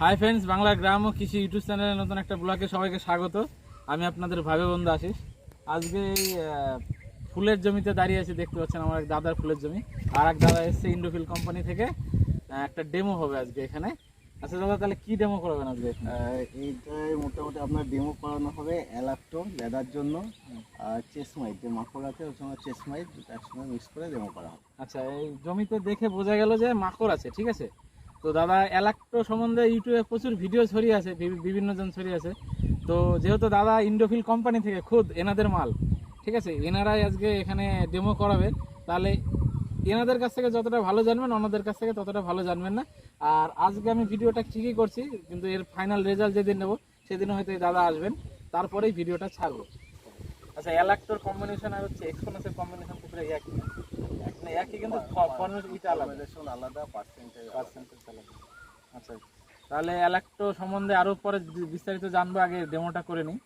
High friends Bangla গ্রাম ও কৃষি ইউটিউব চ্যানেলের নতুন একটা ব্লগে সবাইকে স্বাগত। আমি আপনাদের ভাবে বন্ধু আশিস। আজকে এই ফুলের জমিতে দাঁড়িয়ে আছি দেখতে পাচ্ছেন আমার এক দাদার ফুলের জমি। আর এক দাদা এসছে ইন্ডোফিল কোম্পানি থেকে। একটা ডেমো হবে আজকে এখানে। আচ্ছা দাদা তাহলে কি ডেমো করবেন আজকে এইটায় মোটামুটি আপনার ডেমো করানো হবে অ্যালাপ্টো লেদার জন্য। আর চেসমাইট যে মাকড় আছে ওর সঙ্গে চেসমাইট একসঙ্গে মিক্স করে ডেমো করা হবে। আচ্ছা এই জমিতে দেখে বোঝা গেল যে মাকড় আছে ঠিক আছে? তো দাদা, এলাক্টো সম্বন্ধে ইউটিউবে প্রচুর ভিডিও ছড়িয়ে আছে, বিভি- বিভিন্ন জন ছড়িয়ে আছে। তো যেহেতু দাদা ইন্ডোফিল কোম্পানি থেকে খুদ এনাদের মাল, ঠিক আছে? এনারাই আজকে এখানে ডেমো করাবে। তাহলে এনাদের কাছ থেকে যতটা ভালো জানবেন ওনাদের কাছ থেকে ততটা ভালো জানবেন না। আর আজকে আমি ভিডিওটা ঠিকই করছি, কিন্তু এর ফাইনাল রেজাল্ট যেদিন নেব সেদিন হয়তো দাদা আসবেন। তারপরেই ভিডিওটা ছাড়বো। আচ্ছা এলাক্টোর কম্বিনেশন আর হচ্ছে এক্সপোনেন্সের কম্বিনেশন পুরো একই। না না, একই কিন্তু ফর্মের ইটা আলাদা। Formulation আলাদা পার্সেন্টেজ পার্সেন্টেজ আলাদা। আচ্ছা তাহলে এলাক্টো সম্বন্ধে আরও পরে বিস্তারিত জানব আগে ডেমোটা করে নিই।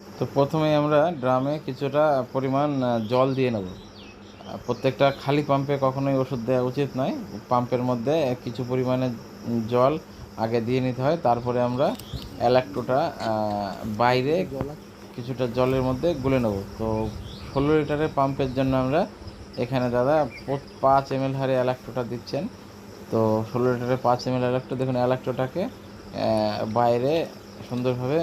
তো প্রথমে আমরা ড্রামে কিছুটা পরিমাণ জল দিয়ে নেব। প্রত্যেকটা খালি পাম্পে কখনোই ওষুধ দেওয়া উচিত নয়। পাম্পের মধ্যে কিছু পরিমাণে জল আগে দিয়ে নিতে হয়, তারপরে আমরা এলাক্টোটা বাইরে কিছুটা জলের মধ্যে গুলে নেব। তো ষোলো লিটারের পাম্পের জন্য আমরা এখানে দাদা পাঁচ এম এল হারে এলাক্টোটা দিচ্ছেন। তো ষোলো লিটারের পাঁচ এম এল এলাক্টো, দেখুন এলাক্টোটাকে বাইরে সুন্দরভাবে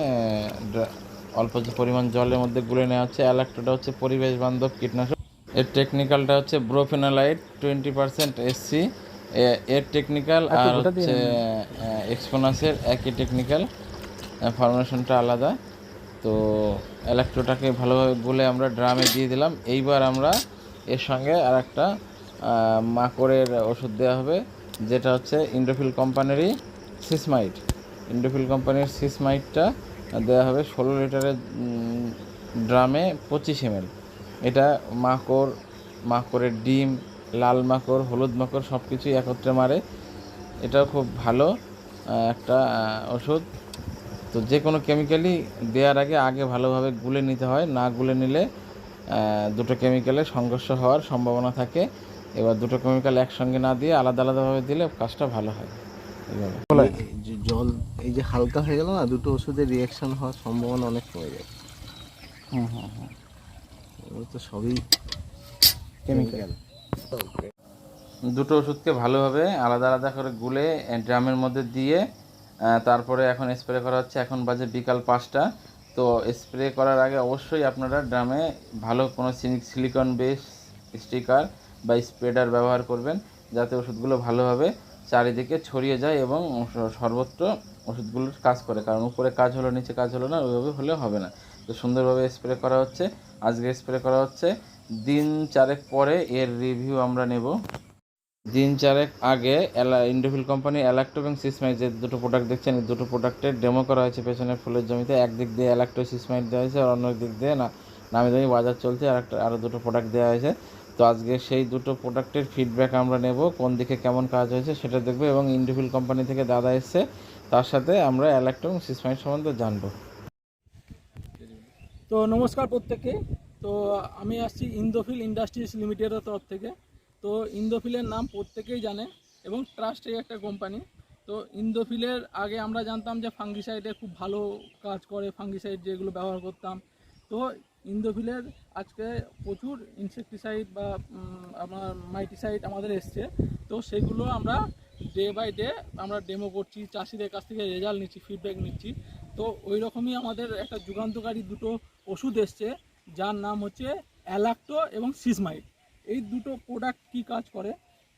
অল্প যে পরিমাণ জলের মধ্যে গুলে নেওয়া হচ্ছে, এলাক্টোটা হচ্ছে পরিবেশ বান্ধব কীটনাশক। এর টেকনিক্যালটা হচ্ছে ব্রোফেনালাইট টোয়েন্টি পার্সেন্ট এসসি এর টেকনিক্যাল আর হচ্ছে এক্সপোনাসের একই টেকনিক্যাল ফর্মেশনটা আলাদা। তো ইলেকট্রোটাকে ভালোভাবে বলে আমরা ড্রামে দিয়ে দিলাম। এইবার আমরা এর সঙ্গে আর একটা মাকড়ের ওষুধ দেওয়া হবে যেটা হচ্ছে ইন্ডোফিল কোম্পানিরই সিসমাইট ইন্ডোফিল কোম্পানির সিসমাইটটা দেওয়া হবে ষোলো লিটারের ড্রামে পঁচিশ এম এটা মাকড় মাকড়ের ডিম লাল মাকড় হলুদ মাকড় সব কিছুই একত্রে মারে। এটাও খুব ভালো একটা ওষুধ। তো যে কোনো কেমিক্যালই দেওয়ার আগে আগে ভালোভাবে গুলে নিতে হয়। না গুলে নিলে দুটো কেমিক্যালের সংঘর্ষ হওয়ার সম্ভাবনা থাকে। এবার দুটো কেমিক্যাল একসঙ্গে না দিয়ে আলাদা আলাদাভাবে দিলে কাজটা ভালো হয়। এইভাবে। যে জল এই যে হালকা হয়ে গেল না দুটো ওষুধের রিয়াকশন হওয়ার সম্ভাবনা অনেক কমে যায়। হুম হুম হুম। এগুলো তো সবই কেমিক্যাল দুটো ওষুধকে ভালোভাবে আলাদা আলাদা করে গুলে ড্রামের মধ্যে দিয়ে তারপরে এখন স্প্রে করা হচ্ছে। এখন বাজে বিকাল পাঁচটা। তো স্প্রে করার আগে অবশ্যই আপনারা ড্রামে ভালো কোনো সিলিকন বেস স্টিকার বা স্প্রেডার ব্যবহার করবেন, যাতে ওষুধগুলো ভালোভাবে চারিদিকে ছড়িয়ে যায় এবং সর্বত্র ওষুধগুলোর কাজ করে। কারণ উপরে কাজ হলো, নিচে কাজ হলো না, ওইভাবে হলে হবে না। তো সুন্দরভাবে স্প্রে করা হচ্ছে। আজকে স্প্রে করা হচ্ছে দিন চারেক পরে এর রিভিউ আমরা নেব। দিন চারেক আগে ইন্ডোফিল কোম্পানি অ্যালাক্টো এবং সিসমাইট যে দুটো প্রোডাক্ট দেখছেন, এই দুটো প্রোডাক্টের ডেমো করা হয়েছে পেছনে ফুলের জমিতে। একদিক দিয়ে অ্যালাক্টো সিসমাইট দেওয়া হয়েছে আর অন্য দিক দিয়ে না নামি দামি বাজার চলছে, আর একটা আরও দুটো প্রোডাক্ট দেওয়া হয়েছে। তো আজকে সেই দুটো প্রোডাক্টের ফিডব্যাক আমরা নেব, কোন দিকে কেমন কাজ হয়েছে সেটা দেখব এবং ইন্ডোফিল কোম্পানি থেকে দাদা এসছে, তার সাথে আমরা অ্যালাক্টো এবং সিসমাইট সম্বন্ধে জানব। তো নমস্কার প্রত্যেককে। তো আমি আসছি ইন্দোফিল ইন্ডাস্ট্রিজ লিমিটেডের তরফ থেকে। তো ইন্দোফিলের নাম প্রত্যেকেই জানে এবং ট্রাস্টের একটা কোম্পানি তো ইন্দোফিলের আগে আমরা জানতাম যে ফাঙ্গিসাইডে খুব ভালো কাজ করে ফাঙ্গিসাইড যেগুলো ব্যবহার করতাম। তো ইন্দোফিলের আজকে প্রচুর ইনসেকটিসাইড বা আপনার মাইটিসাইড আমাদের এসছে। তো সেগুলো আমরা ডে বাই ডে আমরা ডেমো করছি, চাষিদের কাছ থেকে রেজাল্ট নিচ্ছি ফিডব্যাক নিচ্ছি। তো ওই রকমই আমাদের একটা যুগান্তকারী দুটো ওষুধ এসছে। যার নাম হচ্ছে অ্যালাক্টো এবং সিসমাইড এই দুটো প্রোডাক্ট কি কাজ করে?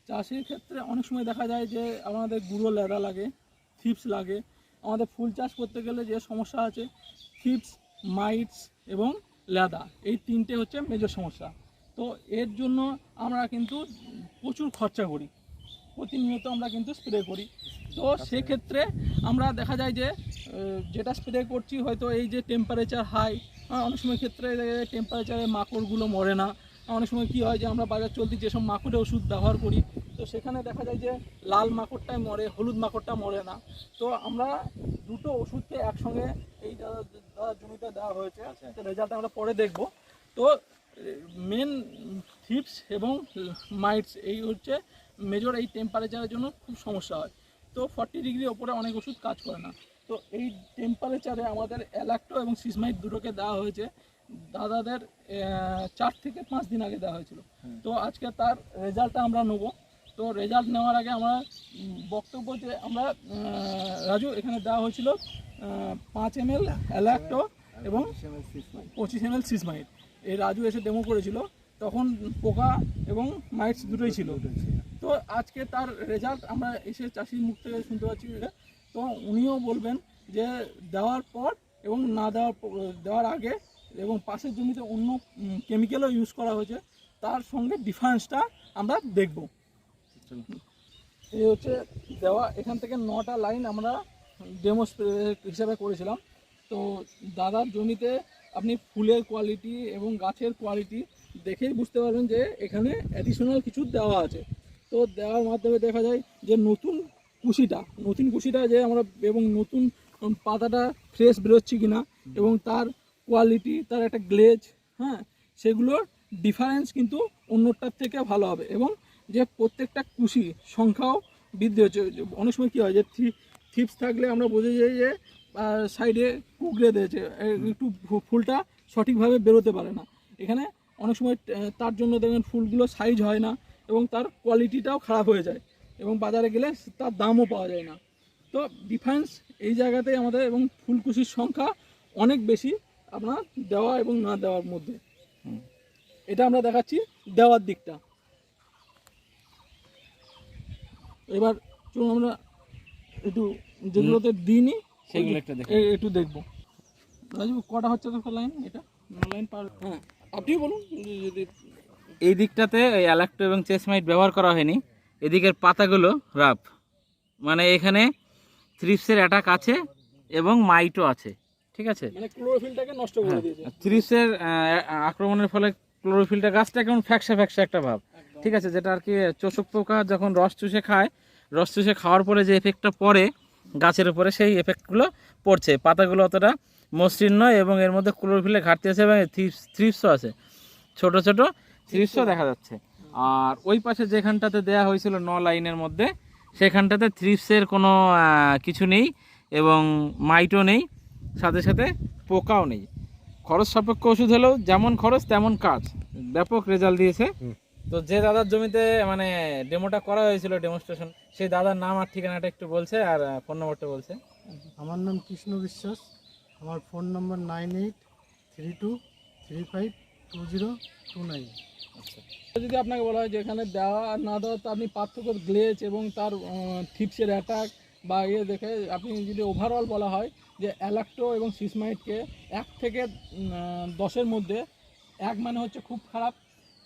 চাষের ক্ষেত্রে অনেক সময় দেখা যায় যে আমাদের গুঁড়ো লেদা লাগে থিপস লাগে। আমাদের ফুল চাষ করতে গেলে যে সমস্যা আছে থিপস মাইটস এবং লেদা, এই তিনটে হচ্ছে মেজর সমস্যা। তো এর জন্য আমরা কিন্তু প্রচুর খরচা করি। প্রতিনিয়ত আমরা কিন্তু স্প্রে করি। তো সেক্ষেত্রে আমরা দেখা যায় যে যেটা স্প্রে করছি হয়তো এই যে টেম্পারেচার হাই অনেক সময় ক্ষেত্রে টেম্পারেচারে মাকড়গুলো মরে না। অনেক সময় কি হয় যে আমরা বাজার চলতি যেসব মাকড়ে ওষুধ ব্যবহার করি তো সেখানে দেখা যায় যে লাল মাকড়টাই মরে হলুদ মাকড়টা মরে না। তো আমরা দুটো ওষুধকে একসঙ্গে এই দাদা জমিতে দেওয়া হয়েছে রেজাল্ট আমরা পরে দেখব। তো মেন থিপস এবং মাইটস এই হচ্ছে মেজর এই টেম্পারেচারের জন্য খুব সমস্যা হয়। তো ফর্টি ডিগ্রি ওপরে অনেক ওষুধ কাজ করে না। তো এই টেম্পারেচারে আমাদের অ্যালাক্টো এবং সিসমাইট দুটোকে দেওয়া হয়েছে। দাদাদের চার থেকে পাঁচ দিন আগে দেওয়া হয়েছিল। তো আজকে তার রেজাল্টটা আমরা নেব। তো রেজাল্ট নেওয়ার আগে আমরা বক্তব্য যে আমরা রাজু এখানে দেওয়া হয়েছিল পাঁচ এম এল অ্যালাক্টো এবং পঁচিশ এম এল সিসমাইট এই রাজু এসে ডেমো করেছিল। তখন পোকা এবং মাইটস দুটোই ছিল। তো আজকে তার রেজাল্ট আমরা এসে চাষির মুখ থেকে শুনতে পাচ্ছি। এটা। তো উনিও বলবেন যে দেওয়ার পর এবং না দেওয়ার দেওয়ার আগে এবং পাশের জমিতে অন্য কেমিক্যালও ইউজ করা হয়েছে, তার সঙ্গে ডিফারেন্সটা আমরা দেখব। এই হচ্ছে দেওয়া, এখান থেকে নটা লাইন আমরা ডেমো হিসাবে করেছিলাম। তো দাদার জমিতে আপনি ফুলের কোয়ালিটি এবং গাছের কোয়ালিটি দেখেই বুঝতে পারবেন যে এখানে অ্যাডিশনাল কিছু দেওয়া আছে। তো দেওয়ার মাধ্যমে দেখা যায় যে নতুন কুশিটা, নতুন কুশিটা যে আমরা এবং নতুন পাতাটা ফ্রেশ বেরোচ্ছে কিনা এবং তার কোয়ালিটি তার একটা গ্লেজ হ্যাঁ সেগুলোর ডিফারেন্স কিন্তু অন্যটার থেকে ভালো হবে এবং যে প্রত্যেকটা কুশি সংখ্যাও বৃদ্ধি হচ্ছে। অনেক সময় কী হয় যে থিপস থাকলে আমরা বোঝা যাই যে সাইডে কুকড়ে দিয়েছে একটু ফুলটা সঠিকভাবে বেরোতে পারে না। এখানে অনেক সময় তার জন্য দেখবেন ফুলগুলো সাইজ হয় না এবং তার কোয়ালিটিটাও খারাপ হয়ে যায়। এবং বাজারে গেলে তার দামও পাওয়া যায় না। তো ডিফারেন্স এই জায়গাতে আমাদের এবং ফুলকুশির সংখ্যা অনেক বেশি আপনার দেওয়া এবং না দেওয়ার মধ্যে। এটা আমরা দেখাচ্ছি দেওয়ার দিকটা। এবার চলুন আমরা একটু যেগুলোতে দিইনি সেগুলো একটা দেখে একটু দেখব। রাজু কটা হচ্ছে তো লাইন এটা? লাইন পার হ্যাঁ আপনিও বলুন। যদি এই দিকটাতে অ্যালাক্টো এবং চেসমাইট ব্যবহার করা হয়নি। এদিকের পাতাগুলো রাফ। মানে এখানে থ্রিপসের অ্যাটাক আছে এবং মাইটও আছে। ঠিক আছে? মানে নষ্ট করে হ্যাঁ থ্রিপসের আক্রমণের ফলে ক্লোরোফিলটা গাছটা কেমন ফ্যাকসা ফ্যাকসা একটা ভাব। ঠিক আছে? যেটা আর কি চোষক পোকা যখন রস চুষে খায় রস চুষে খাওয়ার পরে যে এফেক্টটা পড়ে গাছের উপরে সেই এফেক্টগুলো পড়ছে। পাতাগুলো অতটা মসৃণ নয় এবং এর মধ্যে ক্লোরোফিলের ঘাটতি আছে এবং থ্রিপস থ্রিপসও আছে। ছোট ছোট থ্রিপসও দেখা যাচ্ছে। আর ওই পাশে যেখানটাতে দেয়া হয়েছিল ন লাইনের মধ্যে সেখানটাতে থ্রিপসের কোনো কিছু নেই এবং মাইটও নেই সাথে সাথে পোকাও নেই। খরচ সাপেক্ষ ওষুধ হলেও যেমন খরচ তেমন কাজ। ব্যাপক রেজাল্ট দিয়েছে। তো যে দাদার জমিতে মানে ডেমোটা করা হয়েছিল ডেমনস্ট্রেশন সেই দাদার নাম আর ঠিকানাটা একটু বলছে আর ফোন নম্বরটা বলছে। আমার নাম কৃষ্ণ বিশ্বাস। আমার phone number nine eight three two three five two zero two nine. যদি আপনাকে বলা হয় যে এখানে দেওয়া আর না দেওয়া তো আপনি পার্থক্য গ্লেজ এবং তার থিপসের অ্যাটাক বা ইয়ে দেখে আপনি যদি ওভারঅল বলা হয় যে অ্যালাক্টো এবং সিসমাইটকে এক থেকে দশের মধ্যে এক মানে হচ্ছে খুব খারাপ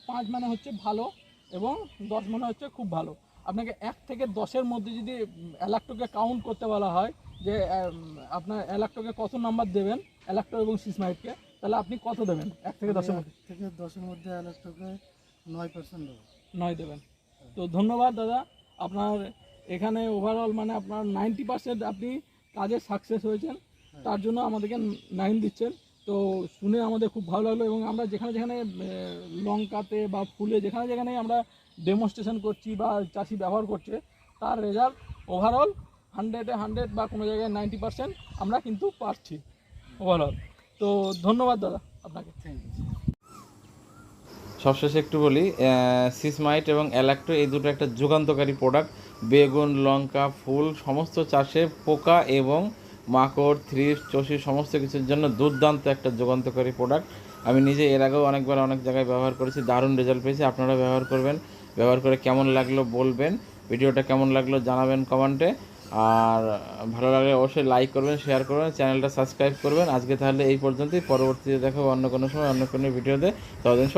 পাঁচ মানে হচ্ছে ভালো এবং দশ মানে হচ্ছে খুব ভালো। আপনাকে এক থেকে দশের মধ্যে যদি অ্যালাক্টোকে কাউন্ট করতে বলা হয় যে আপনার অ্যালাক্টোকে কত নাম্বার দেবেন অ্যালাক্টো এবং সিসমাইটকে তাহলে আপনি কত দেবেন? এক থেকে দশের মধ্যে। থেকে দশের মধ্যে অ্যালাস্টকে নয় পার্সেন্ট নয় দেবেন। তো ধন্যবাদ দাদা। আপনার এখানে ওভারঅল মানে আপনার নাইনটি পার্সেন্ট আপনি কাজে সাকসেস হয়েছেন। তার জন্য আমাদেরকে নাইন দিচ্ছেন। তো শুনে আমাদের খুব ভালো লাগল এবং আমরা যেখানে যেখানে লঙ্কাতে বা ফুলে যেখানে যেখানে আমরা ডেমনস্ট্রেশন করছি বা চাষি ব্যবহার করছে তার রেজাল্ট ওভারঅল হান্ড্রেডে হান্ড্রেড বা কোনো জায়গায় নাইনটি পার্সেন্ট আমরা কিন্তু পারছি ওভারঅল তো ধন্যবাদ দাদা আপনাকে। থ্যাংক ইউ সবশেষে একটু বলি সিসমাইট এবং অ্যালাক্টো এই দুটো একটা যুগান্তকারী প্রোডাক্ট বেগুন, লঙ্কা, ফুল, সমস্ত চাষে পোকা এবং মাকড় থ্রিপ চষি, সমস্ত কিছুর জন্য দুর্দান্ত একটা যুগান্তকারী প্রোডাক্ট আমি নিজে এর আগেও অনেকবার অনেক জায়গায় ব্যবহার করেছি, দারুণ রেজাল্ট পেয়েছি আপনারা ব্যবহার করবেন। ব্যবহার করে কেমন লাগল বলবেন, ভিডিওটা কেমন লাগল জানাবেন কমেন্টে আর ভালো লাগলে অবশ্যই লাইক করবেন শেয়ার করবেন চ্যানেলটা সাবস্ক্রাইব করবেন। আজকে তাহলে এই পর্যন্তই, পরবর্তীতে দেখাবো অন্য কোনো সময়, অন্য কোনো ভিডিওতে। ততদিন